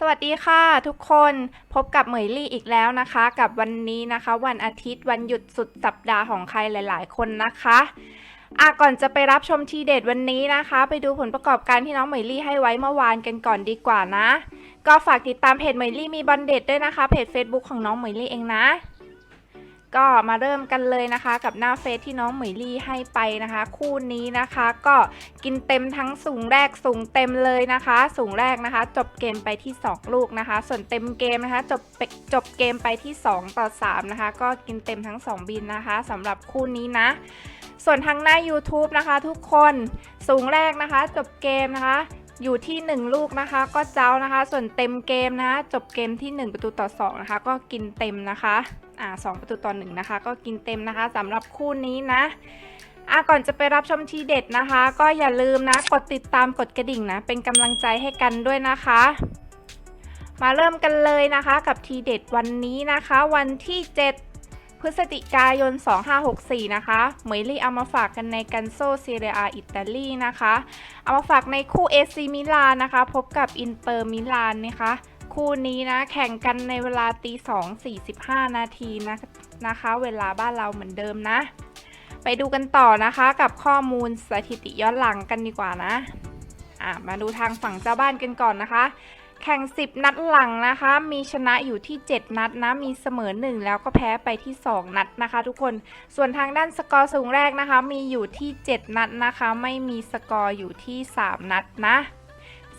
สวัสดีค่ะทุกคนพบกับเหมยลี่อีกแล้วนะคะ กับวันนี้นะคะ วันอาทิตย์วันหยุดสุดสัปดาห์ของใครหลาย ๆ คนนะคะอะก่อนจะไปรับชมทีเด็ดวันนี้นะคะ ไปดูผลประกอบการที่น้องเหมยลี่ให้ไว้เมื่อวานกันก่อนดีกว่านะ ก็ฝากติดตามเพจเหมยลี่มีบอลเด็ดด้วยนะคะเพจ Facebook ของน้องเหมยลี่เองนะ ก็มาเริ่มกันเลยนะคะ กับหน้าเฟซที่น้องเหมยลี่ให้ไปนะคะ คู่นี้นะคะ ก็กินเต็มทั้งสูงแรกสูงเต็มเลยนะคะ สูงแรกนะคะ จบเกมไปที่ 2 ลูกนะคะ ส่วนเต็มเกมนะคะ จบจบเกมไปที่ 2 ต่อ 3 นะคะ ก็กินเต็มทั้ง 2 บินนะคะสำหรับคู่นี้นะ ส่วนทางหน้า YouTube นะคะ ทุกคนสูงแรกนะคะ จบเกมนะคะ อยู่ที่ 1 ลูกนะคะ ก็เจ้านะคะ ส่วนเต็มเกมนะ จบเกมที่ 1 ประตูต่อ 2 นะคะ ก็กินเต็มนะคะอ่าสประตูต่อ1นะคะ ก็กินเต็มนะคะสำหรับคู่นี้นะอะก่อนจะไปรับชมทีเด็ดนะคะ ก็อย่าลืมนะกดติดตามกดกระดิ่งนะ เป็นกำลังใจให้กันด้วยนะคะ มาเริ่มกันเลยนะคะกับทีเด็ดวันนี้นะคะ วันที่ 7 พฤศจิกายน 2564 นะคะเหมยลี่เอามาฝากกันในกันโซเซเรียอิตาลีนะคะ เอามาฝากในคู่เอซีมิลานนะคะ พบกับอินเตอร์มิลานนะคะ คู่นี้นะแข่งกันในเวลาตีสองสี่สิบห้านาทีนะนะคะ เวลาบ้านเราเหมือนเดิมนะ ไปดูกันต่อนะคะกับข้อมูลสถิติย้อนหลังกันดีกว่านะ อะ มาดูทางฝั่งเจ้าบ้านกันก่อนนะคะ แข่ง 10 นัดหลังนะคะ มีชนะอยู่ที่ 7 นัดนะ มีเสมอ 1 แล้วก็แพ้ไปที่ 2 นัดนะคะ ทุกคน ส่วนทางด้านสกอร์สูงแรกนะคะ มีอยู่ที่ 7 นัดนะคะ ไม่มีสกอร์อยู่ที่ 3 นัดนะ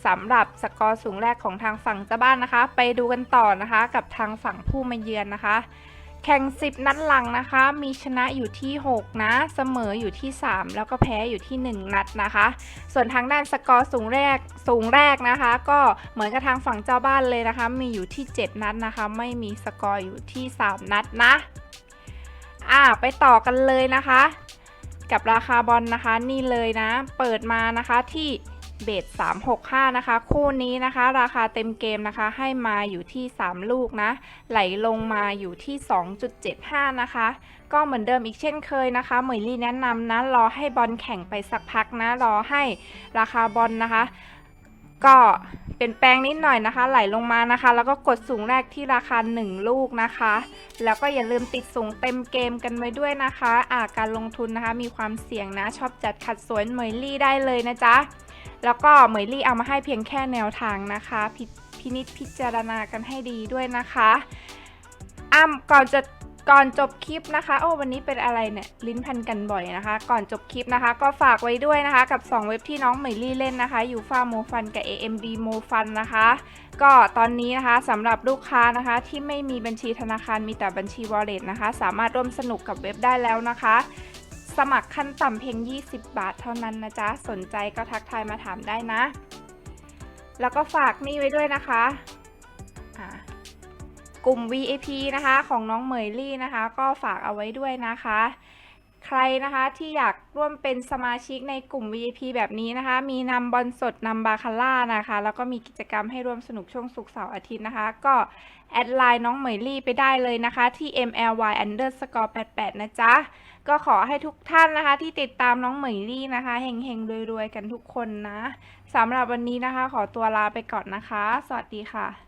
สำหรับสกอร์สูงแรกของทางฝั่งเจ้าบ้านนะคะ ไปดูกันต่อนะคะ กับทางฝั่งผู้มาเยือนนะคะ แข่ง 10 นัดหลังนะคะ มีชนะอยู่ที่ 6 นะ เสมออยู่ที่ 3 แล้วก็แพ้อยู่ที่ 1 นัดนะคะ ส่วนทางด้านสกอร์สูงแรกสูงแรกนะคะ ก็เหมือนกับทางฝั่งเจ้าบ้านเลยนะคะ มีอยู่ที่ 7 นัดนะคะ ไม่มีสกอร์อยู่ที่ 3 นัดนะ อ่าไปต่อกันเลยนะคะ กับราคาบอลนะคะนี่เลยนะ เปิดมานะคะที่ เบส365 นะคะ คู่นี้นะคะ ราคาเต็มเกมนะคะ ให้มาอยู่ที่ 3 ลูกนะ ไหลลงมาอยู่ที่ 2.75 นะคะ ก็เหมือนเดิมอีกเช่นเคยนะคะเหมยลี่แนะนำนะ รอให้บอลแข่งไปสักพักนะ รอให้ราคาบอลนะคะ ก็เปลี่ยนแปลงนิดหน่อยนะคะ ไหลลงมานะคะ แล้วก็กดสูงแรกที่ราคา 1 ลูกนะคะ แล้วก็อย่าลืมติดสูงเต็มเกมกันไว้ด้วยนะคะอาการลงทุนนะคะ มีความเสี่ยงนะ ชอบจัดขัดสวนเหมยลี่ได้เลยนะจ๊ะ แล้วก็เหมยลี่เอามาให้เพียงแค่แนวทางนะคะพพินิจพิจารณากันให้ดีด้วยนะคะอ้ำก่อนจะก่อนจบคลิปนะคะ โอ้วันนี้เป็นอะไรเนี่ยลิ้นพันกันบ่อยนะคะ ก่อนจบคลิปนะคะ ก็ฝากไว้ด้วยนะคะ กับ 2 เว็บที่น้องเหมยลี่เล่นนะคะยูฟาโมฟันกับ AMD โมฟันนะคะ ก็ตอนนี้นะคะสำหรับลูกค้านะคะที่ไม่มีบัญชีธนาคารมีแต่บัญชี wallet นะคะ สามารถร่วมสนุกกับเว็บได้แล้วนะคะ สมัครขั้นต่ำเพียง 20 บาทเท่านั้นนะจ๊ะ สนใจก็ทักทายมาถามได้นะ แล้วก็ฝากนี่ไว้ด้วยนะคะะกลุ่ม VIP นะคะ ของน้องเหมยลี่นะคะ ก็ฝากเอาไว้ด้วยนะคะ ใครนะคะที่อยากร่วมเป็นสมาชิกในกลุ่ม VIP แบบนี้นะคะ มีนำบอลสดนำบาคาร่านะคะ แล้วก็มีกิจกรรมให้ร่วมสนุกช่วงศุกเสาร์อาทิตย์นะคะ ก็แอดไลน์น้องเหมยลี่ไปได้เลยนะคะ ที่ mly underscore 88นะจ๊ะ ก็ขอให้ทุกท่านนะคะ ที่ติดตามน้องเหมยลี่นะคะเฮงๆรวยๆกันทุกคนนะสำหรับวันนี้นะคะ ขอตัวลาไปก่อนนะคะ สวัสดีค่ะ